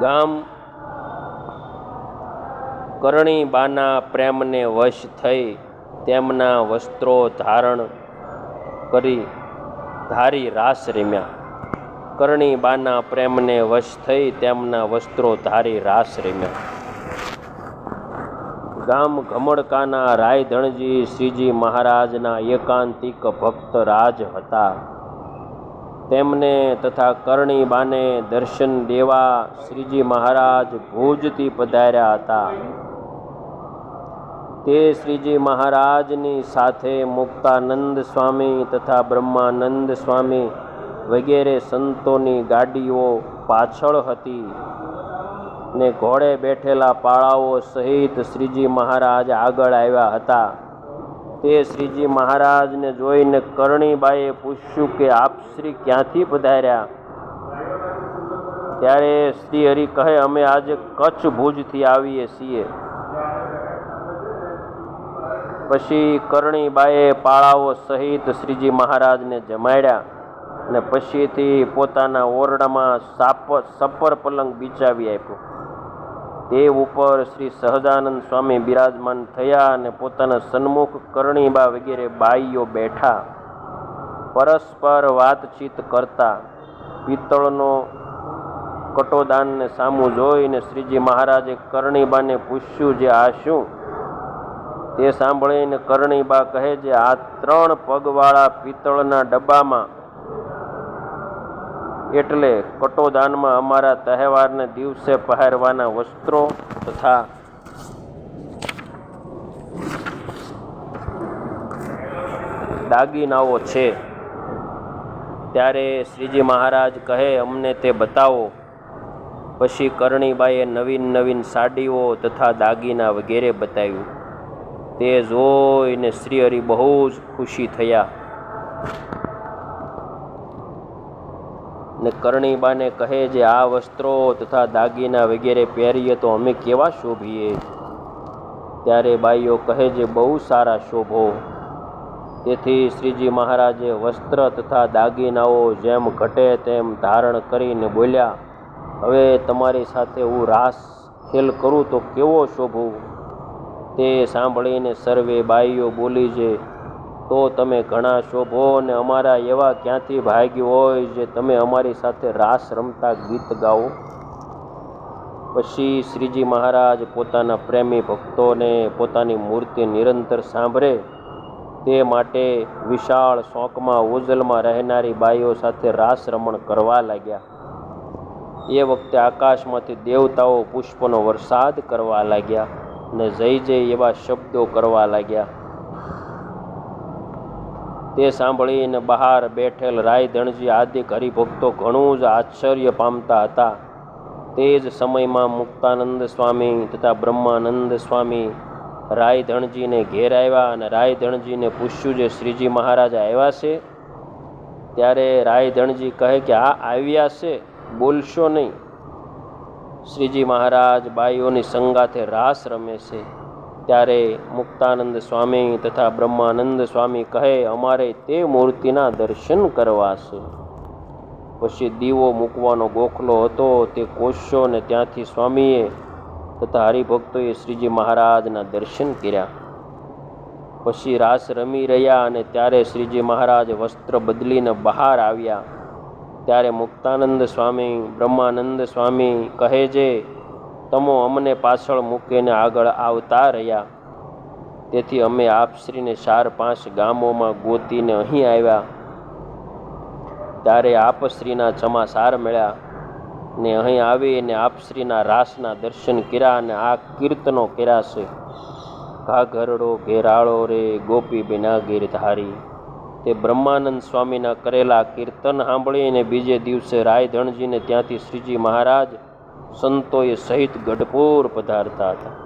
ગામ કરણીબાના પ્રેમને વશ થઈ તેમના વસ્ત્રો ધારણ કરી ધારી રાસ રમ્યા. કરણીબાના પ્રેમને વશ થઈ તેમના વસ્ત્રો ધારી રાસ રમ્યા. ગામ ઘમડકાના રાયધણજી શ્રીજી મહારાજના એકાંતિક ભક્ત રાજ હતા. તેમને તથા કરણીબાને દર્શન દેવા શ્રીજી મહારાજ ભુજથી પધાર્યા હતા. તે શ્રીજી મહારાજની સાથે મુક્તાનંદ સ્વામી તથા બ્રહ્માનંદ સ્વામી વગેરે સંતોની ગાડીઓ પાછળ હતી ને ઘોડે બેઠેલા પાળાઓ સહિત શ્રીજી મહારાજ આગળ આવ્યા હતા. તે શ્રીજી મહારાજને જોઈને કરણીબાઈએ પૂછ્યું કે આપ શ્રી ક્યાંથી પધાર્યા? ત્યારે શ્રી હરિ કહે, અમે આજે કચ્છ ભુજથી આવીએ છીએ. પછી કરણીબાએ પાળાઓ સહિત શ્રીજી મહારાજને જમાડ્યા અને પછીથી પોતાના ઓરડામાં સાપ સપર પલંગ બિચાવી આપ્યો. તે ઉપર શ્રી સહજાનંદ સ્વામી બિરાજમાન થયા અને પોતાના સન્મુખ કરણીબા વગેરે બાઈઓ બેઠા. પરસ્પર વાતચીત કરતા પિત્તળનો કટોદાનને સામું જોઈને શ્રીજી મહારાજે કરણીબાને પૂછ્યું, જે આ શું? તે સાંભળીને કરણીબા કહે છે આ ત્રણ પગવાળા પિત્તળના ડબ્બામાં એટલે કટોદાનમાં અમારા તહેવારને દિવસે પહેરવાના વસ્ત્રો તથા દાગીનાઓ છે. ત્યારે શ્રીજી મહારાજ કહે, અમને તે બતાવો. પછી કરણીબાઈએ નવીન નવીન સાડીઓ તથા દાગીના વગેરે બતાવ્યું. તે જોઈને શ્રી હરિ બહુ જ ખુશી થયા. ને કરણીબાને કહે જે આ વસ્ત્રો તથા દાગીના વગેરે પહેરીએ તો અમે કેવા શોભીએ? ત્યારે બાઈઓ કહે જે બહુ સારા શોભો. તેથી શ્રીજી મહારાજે વસ્ત્ર તથા દાગીનાઓ જેમ ઘટે તેમ ધારણ કરીને બોલ્યા, હવે તમારી સાથે હું રાસ ખેલ કરું તો કેવો શોભું? તે સાંભળીને સર્વે બાઈઓ બોલી છે તો તમે ઘણા શોભો અને અમારા એવા ક્યાંથી ભાગ્ય હોય જે તમે અમારી સાથે રાસ રમતા ગીત ગાઓ? પછી શ્રીજી મહારાજ પોતાના પ્રેમી ભક્તોને પોતાની મૂર્તિ નિરંતર સાંભળે, તે માટે વિશાળ શોકમાં ઓઝલમાં રહેનારી બાઈઓ સાથે રાસ રમણ કરવા લાગ્યા. એ વખતે આકાશમાંથી દેવતાઓ પુષ્પનો વરસાદ કરવા લાગ્યા ને જય જય એવા શબ્દો કરવા લાગ્યા. તે સાંભળીને બહાર બેઠેલ રાયધણજી આદિક હરિભક્તો ઘણું જ આશ્ચર્ય પામતા હતા. તે જ સમયમાં મુક્તાનંદ સ્વામી તથા બ્રહ્માનંદ સ્વામી રાયધણજીને ઘેર આવ્યા અને રાયધણજીને પૂછ્યું જે શ્રીજી મહારાજ આવ્યા છે? ત્યારે રાયધણજી કહે કે આ આવ્યા છે. બોલશો નહીં. શ્રીજી મહારાજ બાઈઓની સંગાથે રાસ રમે છે. ત્યારે મુક્તાનંદ સ્વામી તથા બ્રહ્માનંદ સ્વામી કહે, અમારે તે મૂર્તિના દર્શન કરવા છે. પછી દીવો મૂકવાનો ગોખલો હતો, તે કોશો ને ત્યાંથી સ્વામીએ તથા હરિભક્તોએ શ્રીજી મહારાજના દર્શન કર્યા. પછી રાસ રમી રહ્યા અને ત્યારે શ્રીજી મહારાજ વસ્ત્ર બદલીને બહાર આવ્યા. ત્યારે મુક્તાનંદ સ્વામી, બ્રહ્માનંદ સ્વામી કહે છે તમો અમને પાછળ મૂકીને આગળ આવતા રહ્યા. તેથી અમે આપશ્રીને ચાર પાંચ ગામોમાં ગોતીને અહીં આવ્યા. ત્યારે આપશ્રીના ચમાસાર મળ્યા ને અહીં આવીને આપશ્રીના રાસના દર્શન કર્યા અને આ કીર્તનો કર્યા છે. ઘાઘરડો ઘેરાળો રે, ગોપી બિના ગીરધારી તે બ્રહ્માનંદ સ્વામીના કરેલા કીર્તન સાંભળીને બીજે દિવસે રાયધણજીને ત્યાંથી શ્રીજી મહારાજ સંતોએ સહિત ગઢપોર પધારતા હતા.